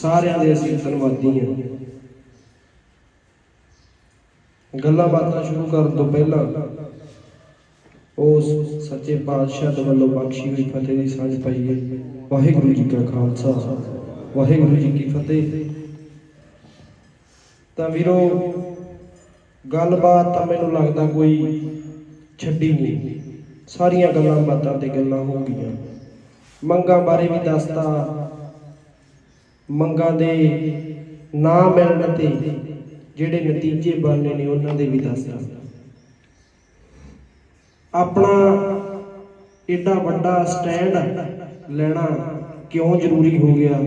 ਸਾਰਿਆਂ ਦੇ ਅਸੀਂ ਧੰਨਵਾਦੀ ਹਾਂ। ਗੱਲਾਂ ਬਾਤਾਂ ਸ਼ੁਰੂ ਕਰਨ ਤੋਂ ਪਹਿਲਾਂ ਉਸ ਸੱਚੇ ਪਾਤਸ਼ਾਹ ਦੇ ਵੱਲੋਂ ਬਖਸ਼ੀ ਹੋਈ ਫਤਿਹ ਦੀ ਸਾਂਝ ਪਾਈਏ ਵਾਹਿਗੁਰੂ ਜੀ ਕਾ ਖਾਲਸਾ, ਵਾਹਿਗੁਰੂ ਜੀ ਕੀ ਫਤਿਹ। ਤਾਂ ਵੀਰੋ, ਗੱਲਬਾਤ ਤਾਂ ਮੈਨੂੰ ਲੱਗਦਾ ਕੋਈ ਛੱਡੀ ਨਹੀਂ। ਸਾਰੀਆਂ ਗੱਲਾਂ ਬਾਤਾਂ ਤੇ ਗੱਲਾਂ ਹੋ ਗਈਆਂ। ਮੰਗਾਂ ਬਾਰੇ ਵੀ ਦੱਸਤਾ ਮੰਗਾਂ ਦੇ ਨਾ ਮਿਲਣ ਤੇ ਜਿਹੜੇ ਨਤੀਜੇ ਬਣਨੇ ਨੇ ਉਹਨਾਂ ਦੇ ਵੀ ਦੱਸਤਾ ਆਪਣਾ ਏਡਾ ਵੱਡਾ ਸਟੈਂਡ ਲੈਣਾ ਕਿਉਂ ਜ਼ਰੂਰੀ ਹੋ ਗਿਆ,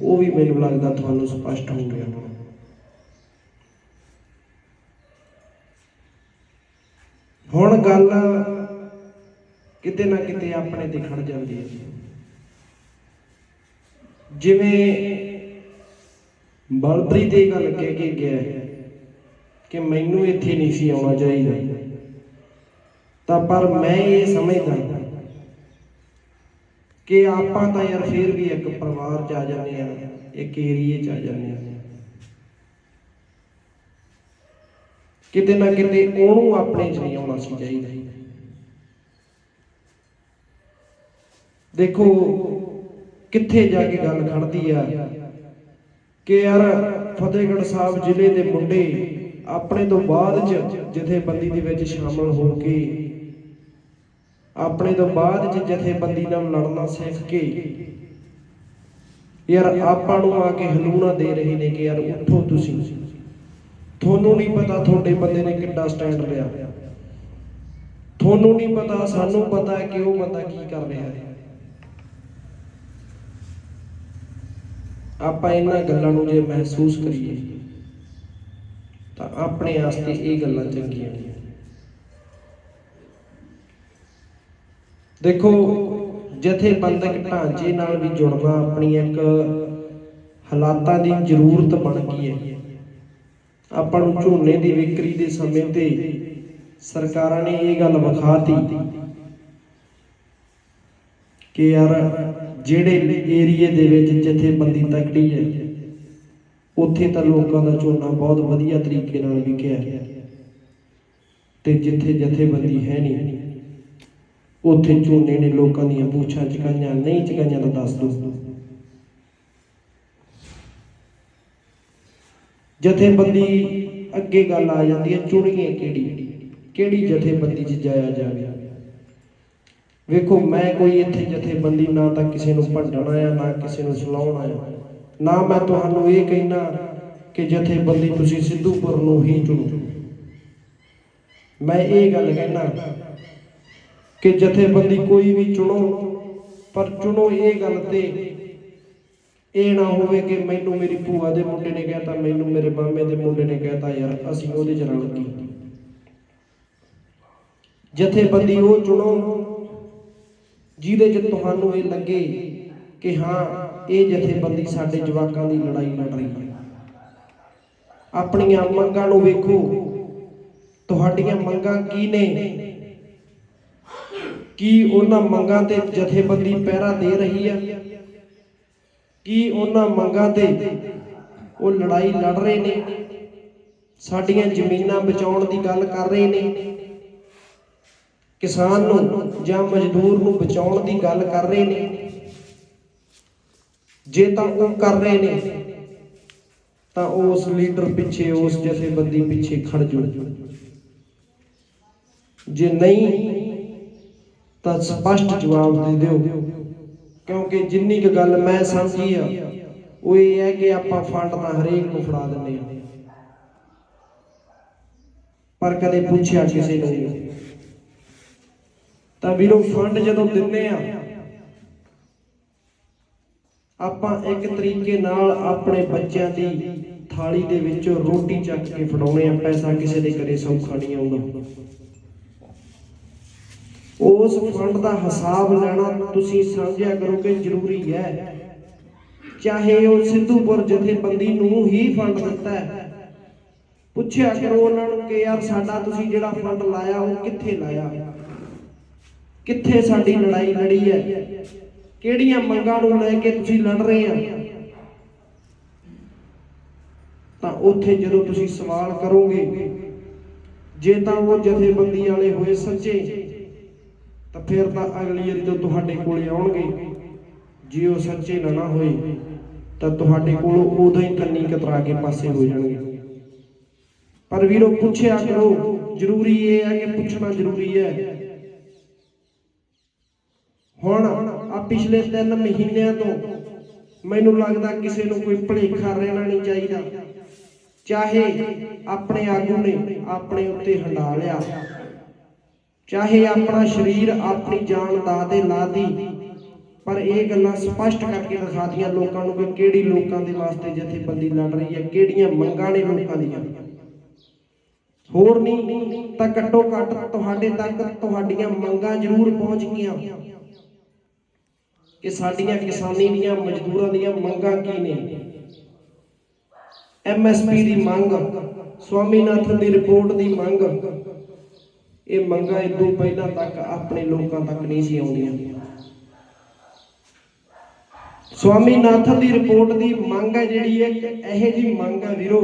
ਉਹ ਵੀ ਮੈਨੂੰ ਲੱਗਦਾ ਤੁਹਾਨੂੰ ਸਪਸ਼ਟ ਹੋ ਗਿਆ ਹੁਣ। ਗੱਲ ਕਿਤੇ ਨਾ ਕਿਤੇ ਆਪਣੇ ਤੇ ਖੜ ਜਾਂਦੀ ਹੈ ਜਿਵੇਂ ਬਲਪ੍ਰੀਤ ਇਹ ਗੱਲ ਕਹਿ ਕੇ ਗਿਆ ਹੈ ਕਿ ਮੈਨੂੰ ਇੱਥੇ ਨਹੀਂ ਸੀ ਆਉਣਾ ਚਾਹੀਦਾ। ਤਾਂ ਪਰ ਮੈਂ ਇਹ ਸਮਝਦਾ ਕਿ ਆਪਾਂ ਤਾਂ ਯਾਰ ਫੇਰ ਵੀ ਇੱਕ ਪਰਿਵਾਰ ਚ ਆ ਜਾਂਦੇ ਆ ਇੱਕ ਏਰੀਏ ਚ ਆ ਜਾਂਦੇ ਆ ਕਿਤੇ ਨਾ ਕਿਤੇ ਉਹਨੂੰ ਆਪਣੇ ਚ ਨਹੀਂ ਆਉਣਾ ਸੀ ਚਾਹੀਦਾ। ਦੇਖੋ, ਕਿੱਥੇ ਜਾ ਕੇ ਗੱਲ ਖੜਦੀ ਆ ਕਿ ਯਾਰ ਫਤਿਹਗੜ੍ਹ ਸਾਹਿਬ ਜ਼ਿਲ੍ਹੇ ਦੇ ਮੁੰਡੇ ਆਪਣੇ ਤੋਂ ਬਾਅਦ ਚ ਜਥੇਬੰਦੀ ਦੇ ਵਿੱਚ ਸ਼ਾਮਲ ਹੋ ਕੇ, ਆਪਣੇ ਤੋਂ ਬਾਅਦ ਚ ਜਥੇਬੰਦੀ ਨਾਲ ਲੜਨਾ ਸਿੱਖ ਕੇ, ਯਾਰ ਆਪਾਂ ਨੂੰ ਆ ਕੇ ਹਲੂਣਾ ਦੇ ਰਹੇ ਨੇ ਕਿ ਯਾਰ ਉੱਠੋ ਤੁਸੀਂ। ਤੁਹਾਨੂੰ ਨਹੀਂ ਪਤਾ ਤੁਹਾਡੇ ਬੰਦੇ ਨੇ ਕਿੱਡਾ ਸਟੈਂਡ ਲਿਆ। ਤੁਹਾਨੂੰ ਨਹੀਂ ਪਤਾ, ਸਾਨੂੰ ਪਤਾ ਕਿ ਉਹ ਬੰਦਾ ਕੀ ਕਰ ਰਿਹਾ ਹੈ। ਆਪਾਂ ਇਹਨਾਂ ਗੱਲਾਂ ਨੂੰ ਜੇ ਮਹਿਸੂਸ ਕਰੀਏ, ਤਾਂ ਆਪਣੇ ਵਾਸਤੇ ਇਹ ਗੱਲਾਂ ਚੰਗੀਆਂ ਨੇ। ਦੇਖੋ, ਜਥੇਬੰਦਕ ਢਾਂਚੇ ਨਾਲ ਵੀ ਜੁੜਨਾ ਆਪਣੀ ਇੱਕ ਹਾਲਾਤਾਂ ਦੀ ਜ਼ਰੂਰਤ ਬਣ ਗਈ ਹੈ। ਆਪਾਂ ਨੂੰ ਝੋਨੇ ਦੀ ਵਿਕਰੀ ਦੇ ਸਮੇਂ ਤੇ ਸਰਕਾਰਾਂ ਨੇ ਇਹ ਗੱਲ ਵਿਖਾਤੀ ਕਿ ਯਾਰ ਜਿਹੜੇ ਏਰੀਏ ਦੇ ਵਿੱਚ ਜਥੇਬੰਦੀ ਤਕੜੀ ਹੈ, ਉੱਥੇ ਤਾਂ ਲੋਕਾਂ ਦਾ ਝੋਨਾ ਬਹੁਤ ਵਧੀਆ ਤਰੀਕੇ ਨਾਲ ਵਿਕਿਆ ਤੇ ਜਿੱਥੇ ਜਥੇਬੰਦੀ ਹੈ ਨਹੀਂ, ਉੱਥੇ ਝੋਨੇ ਨੇ ਲੋਕਾਂ ਦੀਆਂ ਪੂਛਾਂ ਚਕਾਈਆਂ, ਨਹੀਂ ਚਕਾਈਆਂ ਤਾਂ ਦੱਸ ਦੋ ਜਥੇਬੰਦੀ ਅੱਗੇ ਗੱਲ ਆ ਜਾਂਦੀ ਹੈ, ਚੁਣੀਏ ਕਿਹੜੀ ਕਿਹੜੀ ਜਥੇਬੰਦੀ 'ਚ ਜਾਇਆ ਜਾਵੇ। ਵੇਖੋ, ਮੈਂ ਕੋਈ ਇੱਥੇ ਜਥੇਬੰਦੀ ਨਾ ਤਾਂ ਕਿਸੇ ਨੂੰ ਭੰਡਣਾ ਆ, ਨਾ ਕਿਸੇ ਨੂੰ ਸਲਾਉਣ ਆ। ਨਾ ਮੈਂ ਤੁਹਾਨੂੰ ਇਹ ਕਹਿਣਾ ਕਿ ਜਥੇਬੰਦੀ ਤੁਸੀਂ ਸਿੱਧੂਪੁਰ ਨੂੰ ਹੀ ਚੁਣੋ। ਮੈਂ ਇਹ ਗੱਲ ਕਹਿਣਾ ਕਿ ਜਥੇਬੰਦੀ ਕੋਈ ਵੀ ਚੁਣੋ, ਪਰ ਚੁਣੋ ਇਹ ਗੱਲ ਤੇ। ਇਹ ਨਾ ਹੋਵੇ ਕਿ ਮੈਨੂੰ ਮੇਰੀ ਭੂਆ ਦੇ ਮੁੰਡੇ ਨੇ ਕਹਿਤਾ, ਮੈਨੂੰ ਮੇਰੇ ਮਾਮੇ ਦੇ ਮੁੰਡੇ ਨੇ ਕਹਿਤਾ, ਯਾਰ ਅਸੀਂ ਉਹਦੇ ਚ ਰਲ ਗਏ। ਜਥੇਬੰਦੀ ਉਹ ਚੁਣੋ ਜਿਹਦੇ ਚ ਤੁਹਾਨੂੰ ਇਹ ਲੱਗੇ ਕਿ ਹਾਂ, ਇਹ ਜਥੇਬੰਦੀ ਸਾਡੇ ਜਵਾਕਾਂ ਦੀ ਲੜਾਈ ਲੜ ਰਹੀ ਹੈ। ਆਪਣੀਆਂ ਮੰਗਾਂ ਨੂੰ ਵੇਖੋ। ਤੁਹਾਡੀਆਂ ਮੰਗਾਂ ਕੀ ਨੇ? ਕੀ ਉਹਨਾਂ ਮੰਗਾਂ ਤੇ ਜਥੇਬੰਦੀ ਪਹਿਰਾ ਦੇ ਰਹੀ ਹੈ? ਕੀ ਉਹਨਾਂ ਮੰਗਾਂ ਤੇ ਉਹ ਲੜਾਈ ਲੜ ਰਹੇ ਨੇ? ਸਾਡੀਆਂ ਜ਼ਮੀਨਾਂ ਬਚਾਉਣ ਦੀ ਗੱਲ ਕਰ ਰਹੇ ਨੇ? ਕਿਸਾਨ ਨੂੰ ਜਾਂ ਮਜ਼ਦੂਰ ਨੂੰ ਬਚਾਉਣ ਦੀ ਗੱਲ ਕਰ ਰਹੇ ਨੇ, ਜੇ ਤਾਂ ਉਹ ਕਰ ਰਹੇ ਨੇ, ਤਾਂ ਉਸ ਲੀਡਰ ਪਿੱਛੇ, ਉਸ ਜਥੇਬੰਦੀ ਪਿੱਛੇ ਖੜ ਜਾਓ। ਜੇ ਨਹੀਂ, ਤਾਂ ਸਪਸ਼ਟ ਜਵਾਬ ਦੇ ਦਿਓ। ਕਿਉਂਕਿ ਜਿੰਨੀ ਕੁ ਗੱਲ ਮੈਂ ਸਮਝੀ ਆ, ਉਹ ਇਹ ਹੈ ਕਿ ਆਪਾਂ ਫੰਡ ਤਾਂ ਹਰੇਕ ਨੂੰ ਫੜਾ ਦਿੰਦੇ ਆ। ਪਰ ਕਦੇ ਪੁੱਛਿਆ ਕਿਸੇ ਨੂੰ ਤਾਂ ਵੀਰੋ ਫੰਡ ਜਦੋਂ ਦਿੰਨੇ ਆ, ਆਪਾਂ ਇੱਕ ਤਰੀਕੇ ਨਾਲ ਆਪਣੇ ਬੱਚਿਆਂ ਦੀ ਥਾਲੀ ਦੇ ਵਿੱਚੋਂ ਰੋਟੀ ਚੱਕ ਕੇ ਫੜਾਉਣੇ ਆ, ਪੈਸਾ ਕਿਸੇ ਦੇ ਘਰੇ ਸੌਖਾ ਨਹੀਂ ਆਉਂਦਾ। ਉਸ ਫੰਡ ਦਾ ਹਿਸਾਬ ਲੈਣਾ ਤੁਸੀਂ ਸਮਝਿਆ ਕਰੋ ਕਿ ਜ਼ਰੂਰੀ ਹੈ। ਚਾਹੇ ਉਹ ਸਿੱਧੂਪੁਰ ਜਥੇਬੰਦੀ ਨੂੰ ਹੀ ਫੰਡ ਦਿੱਤਾ ਹੈ। ਪੁੱਛਿਆ ਕਰੋ ਉਹਨਾਂ ਨੂੰ ਕਿ ਯਾਰ ਸਾਡਾ ਤੁਸੀਂ ਜਿਹੜਾ ਫੰਡ ਲਾਇਆ, ਉਹ ਕਿੱਥੇ ਲਾਇਆ? ਕਿੱਥੇ ਸਾਡੀ ਲੜਾਈ ਲੜੀ ਹੈ? ਕਿਹੜੀਆਂ ਮੰਗਾਂ ਨੂੰ ਲੈ ਕੇ ਤੁਸੀਂ ਲੜ ਰਹੇ ਆ? ਉੱਥੇ ਜਦੋਂ ਤੁਸੀਂ ਸਵਾਲ ਕਰੋਗੇ, ਜੇ ਤਾਂ ਉਹ ਜਥੇਬੰਦੀ ਵਾਲੇ ਹੋਏ ਸੱਚੇ, ਤਾਂ ਫਿਰ ਤਾਂ ਅਗਲੀ ਵਾਰੀ ਤੋਂ ਤੁਹਾਡੇ ਕੋਲੇ ਆਉਣਗੇ। ਜੇ ਉਹ ਸੱਚੇ ਨਾ ਨਾ ਹੋਏ, ਤਾਂ ਤੁਹਾਡੇ ਕੋਲ ਉਦੋਂ ਹੀ ਕੰਨੀ ਕਤਰਾ ਕੇ ਪਾਸੇ ਹੋ ਜਾਣਗੇ। ਪਰ ਵੀਰੋ, ਪੁੱਛਿਆ ਕਰੋ, ਜ਼ਰੂਰੀ ਇਹ ਹੈ ਕਿ ਪੁੱਛਣਾ ਜ਼ਰੂਰੀ ਹੈ ਹੁਣ ਆ ਪਿਛਲੇ 3 ਮਹੀਨਿਆਂ ਤੋਂ ਮੈਨੂੰ ਲੱਗਦਾ ਕਿਸੇ ਨੂੰ ਕੋਈ ਭਲੇਖਾ ਰਹਿਣਾ ਨਹੀਂ ਚਾਹੀਦਾ। ਚਾਹੇ ਆਪਣੇ ਆਗੂ ਨੇ ਆਪਣੇ ਉੱਤੇ ਹੰਡਾ ਲਿਆ। ਚਾਹੇ ਆਪਣਾ ਸਰੀਰ ਆਪਣੀ ਜਾਨ ਦਾ ਦੇ। ਲਾਦੀ ਪਰ ਇਹ ਗੱਲਾਂ ਸਪਸ਼ਟ ਕਰਕੇ ਦਿਖਾਦੀਆਂ ਲੋਕਾਂ ਨੂੰ ਕਿ ਕਿਹੜੀ ਲੋਕਾਂ ਦੇ ਵਾਸਤੇ ਜਥੇਬੰਦੀ ਲੜ ਰਹੀ ਹੈ, ਕਿਹੜੀਆਂ ਮੰਗਾਂ ਨੇ ਲੋਕਾਂ ਦੀਆਂ। ਹੋਰ ਨਹੀਂ ਤਾਂ ਘੱਟੋ ਘੱਟ ਤੁਹਾਡੇ ਤੱਕ ਤੁਹਾਡੀਆਂ ਮੰਗਾਂ ਜ਼ਰੂਰ ਪਹੁੰਚ ਗਈਆਂ। ਕਿ ਸਾਡੀਆਂ ਕਿਸਾਨੀ ਦੀਆਂ ਮਜ਼ਦੂਰਾਂ ਦੀਆਂ ਮੰਗਾਂ ਕੀ ਨੇ? ਐਮਐਸਪੀ ਦੀ ਮੰਗ, ਸਵਾਮੀਨਾਥਨ ਦੀ ਰਿਪੋਰਟ ਦੀ ਮੰਗ। ਇਹ ਮੰਗਾਂ ਇਦੋਂ ਪਹਿਲਾਂ ਤੱਕ ਆਪਣੇ ਲੋਕਾਂ ਤੱਕ ਨਹੀਂ ਸੀ ਆਉਂਦੀਆਂ। ਸਵਾਮੀਨਾਥਨ ਦੀ ਰਿਪੋਰਟ ਦੀ ਮੰਗ ਹੈ ਜਿਹੜੀ ਇੱਕ ਇਹੋ ਜੀ ਮੰਗ ਹੈ ਵੀਰੋ,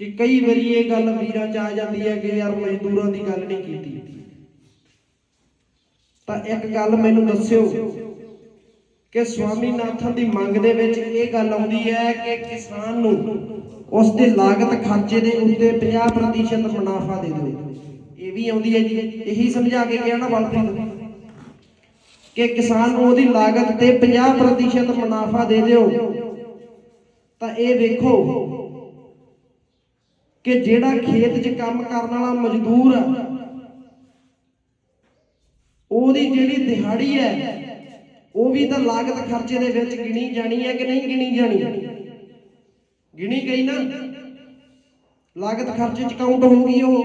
ਕਿ ਕਈ ਵਾਰੀ ਇਹ ਗੱਲ ਵੀਰਾਂ ਚ ਆ ਜਾਂਦੀ ਹੈ ਕਿ ਯਾਰ ਮਜ਼ਦੂਰਾਂ ਦੀ ਗੱਲ ਨਹੀਂ ਕੀਤੀ। ਤਾਂ ਇੱਕ ਗੱਲ ਮੈਨੂੰ ਦੱਸਿਓ ਕਿ ਸਵਾਮੀਨਾਥਨ ਦੀ ਮੰਗ ਦੇ ਵਿੱਚ ਇਹ ਗੱਲ ਆਉਂਦੀ ਹੈ ਕਿ ਕਿਸਾਨ ਨੂੰ ਉਸ ਦੇ ਲਾਗਤ ਖਰਚੇ ਦੇ ਉੱਤੇ 50% ਮੁਨਾਫਾ ਦੇ ਦਿਓ। ਇਹ ਵੀ ਆਉਂਦੀ ਹੈ ਜੀ। ਇਹੀ ਸਮਝਾ ਕੇ ਗਿਆ ਨਾ ਬਲਪ੍ਰੀਤ ਕਿ ਕਿਸਾਨ ਨੂੰ ਉਹਦੀ ਲਾਗਤ ਤੇ 50% ਮੁਨਾਫਾ ਦੇ ਦਿਓ। ਤਾਂ ਇਹ ਵੇਖੋ ਕਿ ਜਿਹੜਾ ਖੇਤ 'ਚ ਕੰਮ ਕਰਨ ਵਾਲਾ ਮਜ਼ਦੂਰ ਆ ਉਹਦੀ ਜਿਹੜੀ ਦਿਹਾੜੀ ਹੈ, ਉਹ ਵੀ ਤਾਂ ਲਾਗਤ ਖਰਚੇ ਦੇ ਵਿੱਚ ਗਿਣੀ ਜਾਣੀ ਹੈ ਕਿ ਨਹੀਂ ਗਿਣੀ ਜਾਣੀ? ਗਿਣੀ ਗਈ ਨਾ? ਲਾਗਤ ਖਰਚੇ 'ਚ ਕਾਊਂਟ ਹੋਊਗੀ ਉਹ।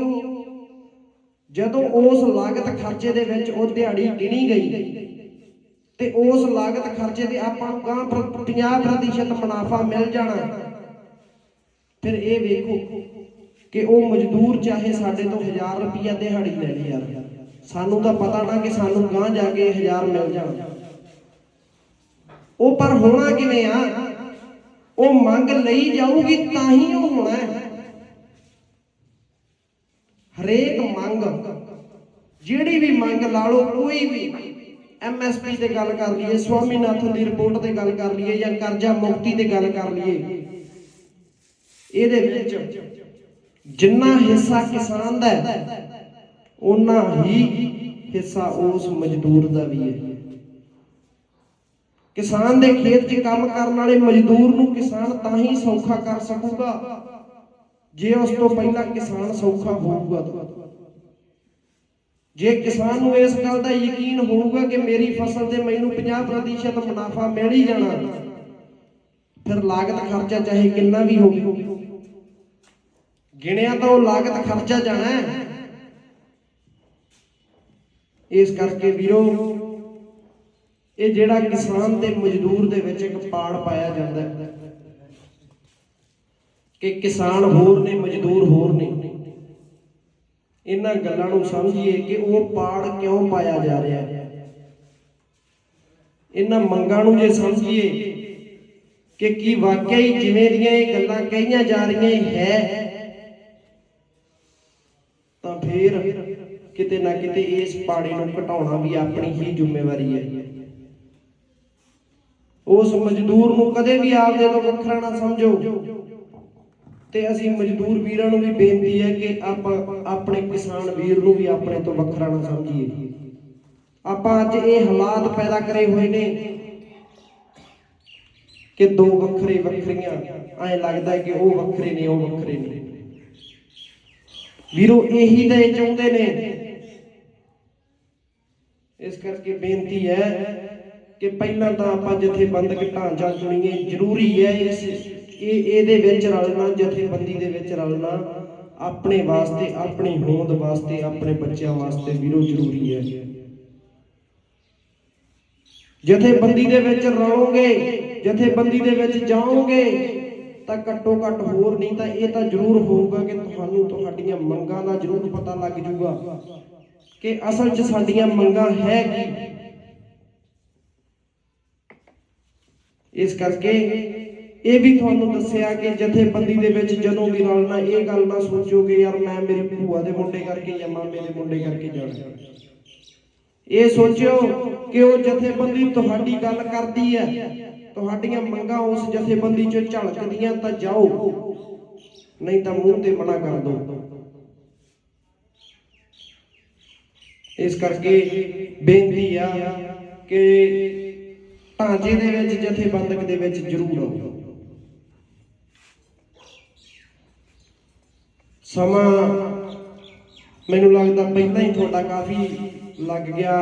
ਜਦੋਂ ਉਸ ਲਾਗਤ ਖਰਚੇ ਦੇ ਵਿੱਚ ਉਹ ਦਿਹਾੜੀ ਗਿਣੀ ਗਈ, ਤੇ ਉਸ ਲਾਗਤ ਖਰਚੇ ਤੇ ਆਪਾਂ ਨੂੰ ਗਾਂ 50% ਮੁਨਾਫਾ ਮਿਲ ਜਾਣਾ। ਫਿਰ ਇਹ ਵੇਖੋ ਕਿ ਉਹ ਮਜ਼ਦੂਰ ਚਾਹੇ ਸਾਡੇ ਤੋਂ 1000 ਰੁਪਈਆ ਦਿਹਾੜੀ ਲੈ ਲੇ ਯਾਰ। ਸਾਨੂੰ ਤਾਂ ਪਤਾ ਨਾ ਕਿ ਸਾਨੂੰ ਗਾਂ ਜਾ ਕੇ 1000 ਮਿਲ ਜਾਣਾ। ਉਹ ਪਰ ਹੋਣਾ ਕਿਵੇਂ ਆ? ਉਹ ਮੰਗ ਲਈ ਜਾਊਗੀ ਤਾਂ ਹੀ ਉਹ ਹੋਣਾ ਹੈ। ਹਰੇਕ ਮੰਗ, ਜਿਹੜੀ ਵੀ ਮੰਗ ਲਾ ਲਓ, ਕੋਈ ਵੀ ਐਮਐਸਪੀ ਤੇ ਗੱਲ ਕਰ ਲਈਏ ਸਵਾਮੀਨਾਥਨ ਦੀ ਰਿਪੋਰਟ ਤੇ ਗੱਲ ਕਰ ਲਈਏ ਜਾਂ ਕਰਜ਼ਾ ਮੁਕਤੀ ਤੇ ਗੱਲ ਕਰ ਲਈਏ, ਇਹਦੇ ਵਿੱਚ ਜਿੰਨਾ ਹਿੱਸਾ ਕਿਸਾਨ ਦਾ ਹੈ ਉਨਾ ਹੀ ਹਿੱਸਾ ਉਸ ਮਜ਼ਦੂਰ ਦਾ ਵੀ ਹੈ। ਕਿਸਾਨ ਦੇ ਖੇਤ 'ਚ ਕੰਮ ਕਰਨ ਵਾਲੇ ਮਜ਼ਦੂਰ ਨੂੰ ਕਿਸਾਨ ਤਾਂ ਹੀ ਸੌਖਾ ਕਰ ਸਕੂਗਾ, ਜੇ ਉਸ ਤੋਂ ਪਹਿਲਾਂ ਕਿਸਾਨ ਸੌਖਾ ਹੋਊਗਾ ਜੇ ਕਿਸਾਨ ਨੂੰ ਇਸ ਗੱਲ ਦਾ ਯਕੀਨ ਹੋਊਗਾ ਕਿ ਮੇਰੀ ਫਸਲ ਤੇ ਮੈਨੂੰ 50% ਮੁਨਾਫਾ ਮਿਲ ਹੀ ਜਾਣਾ, ਫਿਰ ਲਾਗਤ ਖਰਚਾ ਚਾਹੇ ਕਿੰਨਾ ਵੀ ਹੋਵੇ। ਗਿਣਿਆ ਤਾਂ ਉਹ ਲਾਗਤ ਖਰਚਾ ਜਾਣਾ ਹੈ। ਇਸ ਕਰਕੇ ਵੀਰੋ, ਇਹ ਜਿਹੜਾ ਕਿਸਾਨ ਤੇ ਮਜ਼ਦੂਰ ਦੇ ਵਿੱਚ ਇੱਕ ਪਾੜ ਪਾਇਆ ਜਾਂਦਾ ਹੈ ਕਿ ਕਿਸਾਨ ਹੋਰ ਨੇ, ਮਜ਼ਦੂਰ ਹੋਰ ਨੇ। ਇਹਨਾਂ ਗੱਲਾਂ ਨੂੰ ਸਮਝੀਏ ਕਿ ਉਹ ਪਾੜ ਕਿਉਂ ਪਾਇਆ ਜਾ ਰਿਹਾ ਹੈ। ਇਹਨਾਂ ਮੰਗਾਂ ਨੂੰ ਜੇ ਸਮਝੀਏ ਕਿ ਕੀ ਵਾਕਿਆ ਹੀ ਜਿਵੇਂ ਦੀਆਂ ਇਹ ਗੱਲਾਂ ਕਹੀਆਂ ਜਾ ਰਹੀਆਂ ਹੈ ਤਾਂ ਫਿਰ ਕਿਤੇ ਨਾ ਕਿਤੇ ਇਸ ਪਾੜੇ ਨੂੰ ਘਟਾਉਣਾ ਵੀ ਆਪਣੀ ਹੀ ਜ਼ਿੰਮੇਵਾਰੀ ਹੈ। ਉਸ ਮਜ਼ਦੂਰ ਨੂੰ ਕਦੇ ਵੀ ਆਪਦੇ ਤੋਂ ਵੱਖਰਾ ਨਾ ਸਮਝੋ। ਤੇ ਅਸੀਂ ਮਜ਼ਦੂਰ ਵੀਰਾਂ ਨੂੰ ਵੀ ਬੇਨਤੀ ਹੈ ਕਿ ਆਪਾਂ ਆਪਣੇ ਕਿਸਾਨ ਵੀਰ ਨੂੰ ਵੀ ਆਪਣੇ ਤੋਂ ਵੱਖਰਾ ਨਾ ਸਮਝੀਏ। ਆਪਾਂ ਅੱਜ ਇਹ ਹਾਲਾਤ ਪੈਦਾ ਕਰੇ ਹੋਏ ਨੇ ਕਿ ਦੋ ਵੱਖਰੇ ਵੱਖਰੀਆਂ, ਐਂ ਲੱਗਦਾ ਕਿ ਉਹ ਵੱਖਰੇ ਨੇ, ਉਹ ਵੱਖਰੇ ਨੇ। ਵੀਰੋ, ਇਹੀ ਤਾਂ ਇਹ ਚਾਹੁੰਦੇ ਨੇ ਕਰਕੇ ਬੇਨਤੀ ਹੈ ਕਿ ਪਹਿਲਾਂ ਤਾਂ ਆਪਾਂ ਜਥੇਬੰਦਕ ਢਾਂਚਾ ਚੁਣੀਏ ਜ਼ਰੂਰੀ ਹੈ ਇਸ ਇਹ ਇਹਦੇ ਵਿੱਚ ਰਲਣਾ, ਜਥੇਬੰਦੀ ਦੇ ਵਿੱਚ ਰਲਣਾ ਆਪਣੇ ਵਾਸਤੇ, ਆਪਣੀ ਹੋਂਦ ਵਾਸਤੇ, ਆਪਣੇ ਬੱਚਿਆਂ ਵਾਸਤੇ ਵੀਰੋ ਜ਼ਰੂਰੀ ਹੈ। ਜਥੇਬੰਦੀ ਦੇ ਵਿੱਚ ਰਹੋਗੇ, ਜਥੇਬੰਦੀ ਦੇ ਵਿੱਚ ਜਾਓਗੇ, ਤਾਂ ਘੱਟੋ ਘੱਟ ਹੋਰ ਨਹੀਂ ਤਾਂ ਇਹ ਤਾਂ ਜ਼ਰੂਰ ਹੋਊਗਾ ਕਿ ਤੁਹਾਨੂੰ ਤੁਹਾਡੀਆਂ ਮੰਗਾਂ ਦਾ ਜ਼ਰੂਰ ਪਤਾ ਲੱਗ ਜਾਊਗਾ। ਕਿ ਅਸਲ 'ਚ ਸਾਡੀਆਂ ਮੰਗਾਂ ਹੈ ਕੀ? ਇਸ ਕਰਕੇ ਇਹ ਵੀ ਤੁਹਾਨੂੰ ਦੱਸਿਆ ਕਿ ਜਥੇਬੰਦੀ ਦੇ ਵਿੱਚ ਜਦੋਂ ਵੀ ਰਲਣਾ ਇਹ ਗੱਲ ਨਾ ਸੋਚੋ ਯਾਰ ਮੈਂ ਮੇਰੇ ਭੂਆ ਦੇ ਮੁੰਡੇ ਕਰਕੇ ਜਾਂ ਮਾਮੇ ਦੇ ਮੁੰਡੇ ਕਰਕੇ ਜਾਣਾ। ਇਹ ਸੋਚਿਓ ਕਿ ਉਹ ਜਥੇਬੰਦੀ ਤੁਹਾਡੀ ਗੱਲ ਕਰਦੀ ਹੈ। ਤੁਹਾਡੀਆਂ ਮੰਗਾਂ ਉਸ ਜਥੇਬੰਦੀ 'ਚ ਝਲਕਦੀਆਂ ਤਾਂ ਜਾਓ। ਨਹੀਂ ਤਾਂ ਮੂੰਹ ਤੇ ਮਨਾ ਕਰ ਦਿਓ। ਇਸ ਕਰਕੇ ਬੇਨਤੀ ਆ ਕਿ ਢਾਂਚੇ ਦੇ ਵਿੱਚ, ਜਥੇਬੰਦਕ ਦੇ ਵਿੱਚ ਜ਼ਰੂਰ ਆਓ। ਸਮਾਂ ਮੈਨੂੰ ਲੱਗਦਾ ਪਹਿਲਾਂ ਹੀ ਤੁਹਾਡਾ ਕਾਫੀ ਲੱਗ ਗਿਆ।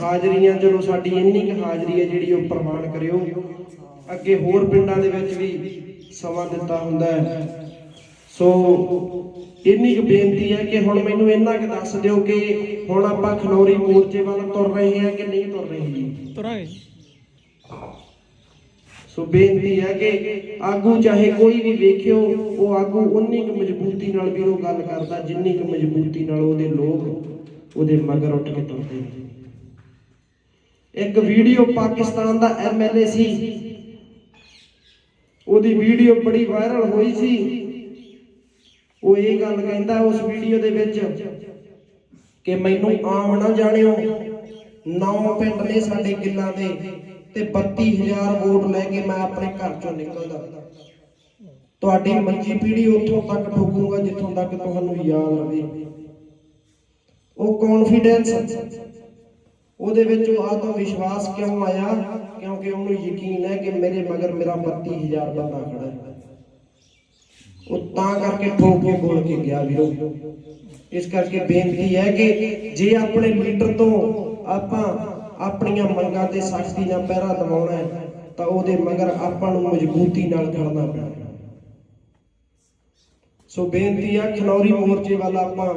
ਹਾਜ਼ਰੀਆਂ, ਚਲੋ ਸਾਡੀ ਇੰਨੀ ਕੁ ਹਾਜ਼ਰੀ ਹੈ ਜਿਹੜੀ ਉਹ ਪ੍ਰਮਾਣ ਕਰਿਓ। ਅੱਗੇ ਹੋਰ ਪਿੰਡਾਂ ਦੇ ਵਿੱਚ ਵੀ ਸਮਾਂ ਦਿੱਤਾ ਹੁੰਦਾ ਹੈ। ਸੋ ਇੰਨੀ ਕੁ ਬੇਨਤੀ ਹੈ ਕਿ ਹੁਣ ਮੈਨੂੰ ਇੰਨਾ ਕੁ ਦੱਸ ਦਿਓ ਕਿ ਹੁਣ ਆਪਾਂ ਖਨੌਰੀ ਮੋਰਚੇ ਵੱਲ ਤੁਰ ਰਹੇ ਹਾਂ ਕਿ ਨਹੀਂ ਤੁਰ ਰਹੇ ਜੀ? ਤੁਰਾਂਗੇ। ਸੋ ਬੇਨਤੀ ਹੈ ਕਿ ਆਗੂ ਚਾਹੇ ਕੋਈ ਵੀ ਵੇਖਿਓ ਉਹ ਆਗੂ ਉਨੀ ਕੁ ਮਜ਼ਬੂਤੀ ਨਾਲ ਵੀ ਉਹ ਗੱਲ ਕਰਦਾ ਜਿੰਨੀ ਕੁ ਮਜ਼ਬੂਤੀ ਨਾਲ ਉਹਦੇ ਲੋਕ ਉਹਦੇ ਮਗਰ ਉੱਠ ਕੇ ਤੁਰਦੇ ਨੇ। ਇੱਕ ਵੀਡੀਓ ਪਾਕਿਸਤਾਨ ਦਾ ਐਮਐਲਏ ਸੀ। ਉਹਦੀ ਵੀਡੀਓ ਬੜੀ ਵਾਇਰਲ ਹੋਈ ਸੀ। ਉਹ ਇਹ ਗੱਲ ਕਹਿੰਦਾ ਉਸ ਵੀਡੀਓ ਦੇ ਵਿੱਚ ਕਿ ਮੈਨੂੰ ਆਮ ਨਾ ਜਾਣਿਓ ਨੌ ਪਿੰਡ ਨੇ ਸਾਡੇ ਗਿੱਲਾਂ ਦੇ ਤੇ 32000 ਵੋਟ ਲੈ ਕੇ ਮੈਂ ਆਪਣੇ ਘਰ ਚੋਂ ਨਿਕਲਦਾ। ਤੁਹਾਡੀ ਮੰਜੀ ਪੀੜੀ ਉੱਥੋਂ ਤੱਕ ਠੋਕੂਗਾ ਜਿੱਥੋਂ ਤੱਕ ਤੁਹਾਨੂੰ ਯਾਦ ਆਵੇ ਉਹ ਕੌਨਫੀਡੈਂਸ ਉਹਦੇ ਵਿੱਚ ਉਹ ਆਤਮ ਵਿਸ਼ਵਾਸ ਕਿਉਂ ਆਇਆ? ਕਿਉਂਕਿ ਉਹਨੂੰ ਯਕੀਨ ਹੈ ਕਿ ਮੇਰੇ ਮਗਰ ਮੇਰਾ 32000 ਬੰਦਾ ਖੜਾ ਹੈ। ਉਹ ਤਾਂ ਕਰਕੇ ਠੋਕ ਕੇ ਬੋਲ ਕੇ ਗਿਆ ਵੀਰੋ। ਇਸ ਕਰਕੇ ਬੇਨਤੀ ਹੈ ਕਿ ਜੇ ਆਪਣੇ ਲੀਡਰ ਤੋਂ ਆਪਾਂ ਆਪਣੀਆਂ ਮੰਗਾਂ ਤੇ ਸਖਤੀ ਨਾਲ ਪਹਿਰਾ ਦਿਵਾਉਣਾ ਹੈ, ਤਾਂ ਉਹਦੇ ਮਗਰ ਆਪਾਂ ਨੂੰ ਮਜ਼ਬੂਤੀ ਨਾਲ ਖੜਨਾ ਪੈਣਾ। ਸੋ ਬੇਨਤੀ ਆ, ਖਨੌਰੀ ਮੋਰਚੇ ਵੱਲ ਆਪਾਂ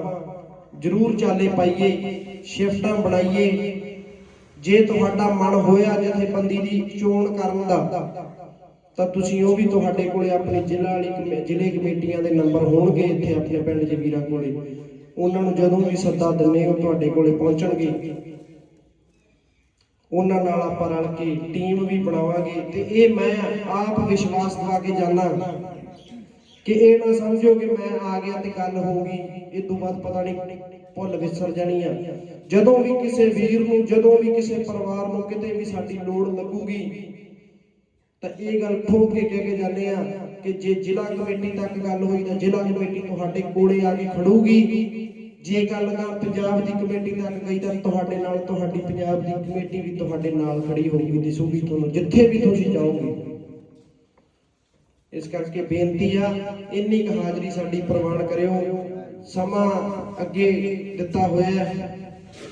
ਜ਼ਰੂਰ ਚਾਲੇ ਪਾਈਏ, ਸ਼ਿਫਟਾਂ ਬਣਾਈਏ। ਜੇ ਤੁਹਾਡਾ ਮਨ ਹੋਇਆ ਜਥੇਬੰਦੀ ਦੀ ਚੋਣ ਕਰਨ ਦਾ ਤਾਂ ਤੁਸੀਂ ਉਹ ਵੀ ਤੁਹਾਡੇ ਕੋਲੇ ਆਪਣੀ ਜ਼ਿਲ੍ਹਾ ਵਾਲੀ ਜ਼ਿਲ੍ਹੇ ਕਮੇਟੀਆਂ ਦੇ ਨੰਬਰ ਹੋਣਗੇ ਇੱਥੇ ਆਪਣੇ ਪਿੰਡ ਦੇ ਵੀਰਾਂ ਕੋਲੇ। ਉਹਨਾਂ ਨੂੰ ਜਦੋਂ ਵੀ ਸੱਦਾ ਦਿੰਨੇ ਉਹ ਤੁਹਾਡੇ ਕੋਲੇ ਪਹੁੰਚਣਗੇ। ਉਹਨਾਂ ਨਾਲ ਆਪਾਂ ਰਲ ਕੇ ਟੀਮ ਵੀ ਬਣਾਵਾਂਗੇ ਤੇ ਇਹ ਮੈਂ ਆਪ ਵਿਸ਼ਵਾਸ ਦਵਾ ਕੇ ਜਾਣਾ ਕਿ ਇਹ ਨਾ ਸਮਝੋ ਕਿ ਮੈਂ ਆ ਗਿਆ ਤੇ ਗੱਲ ਹੋ ਗਈ, ਇਹ ਤੋਂ ਬਾਅਦ ਪਤਾ ਨਹੀਂ ਭੁੱਲ ਵਿਸਰ ਜਾਣੀ ਆ। ਜਦੋਂ ਵੀ ਕਿਸੇ ਵੀਰ ਨੂੰ, ਜਦੋਂ ਵੀ ਕਿਸੇ ਪਰਿਵਾਰ ਨੂੰ ਕਿਤੇ ਵੀ ਸਾਡੀ ਲੋੜ ਲੱਗੂਗੀ ਤਾਂ ਇਹ ਗੱਲ ਠੋਕ ਕੇ ਕਹਿ ਕੇ ਜਾਂਦੇ ਆ ਕਿ ਜੇ ਜ਼ਿਲ੍ਹਾ ਕਮੇਟੀ ਤੱਕ ਗੱਲ ਹੋਈ ਤਾਂ ਜ਼ਿਲ੍ਹਾ ਕਮੇਟੀ ਤੁਹਾਡੇ ਕੋਲੇ ਆ ਕੇ ਖੜੂਗੀ। ਜੇ ਗੱਲ ਨਾ ਪੰਜਾਬ ਦੀ ਕਮੇਟੀ ਤੱਕ ਗਈ ਤਾਂ ਤੁਹਾਡੇ ਨਾਲ, ਤੁਹਾਡੀ ਪੰਜਾਬ ਦੀ ਕਮੇਟੀ ਵੀ ਤੁਹਾਡੇ ਨਾਲ ਖੜੀ ਹੋਊਗੀ ਦਿਸੂਗੀ, ਤੁਹਾਨੂੰ ਜਿੱਥੇ ਵੀ ਤੁਸੀਂ ਜਾਓਗੇ। ਇਸ ਕਰਕੇ ਬੇਨਤੀ ਆ, ਇੰਨੀ ਕੁ ਹਾਜ਼ਰੀ ਸਾਡੀ ਪ੍ਰਵਾਨ ਕਰਿਓ। ਸਮਾਂ ਅੱਗੇ ਦਿੱਤਾ ਹੋਇਆ ਹੈ।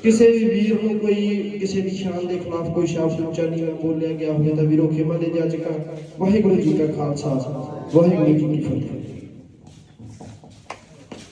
ਕਿਸੇ ਵੀ ਵੀਰ ਨੂੰ ਕੋਈ, ਕਿਸੇ ਦੀ ਸ਼ਾਨ ਦੇ ਖਿਲਾਫ ਕੋਈ ਸ਼ਬਦ ਉੱਚਾ ਨਹੀਂ ਬੋਲਿਆ ਗਿਆ ਹੋਵੇ ਤਾਂ ਵੀਰੋ ਖਿਮਾ ਦੇ ਜਾਚਕਾਂ ਵਾਹਿਗੁਰੂ ਜੀ ਕਾ ਖਾਲਸਾ। ਵਾਹਿਗੁਰੂ ਜੀ ਕੀ ਫਤਿਹ।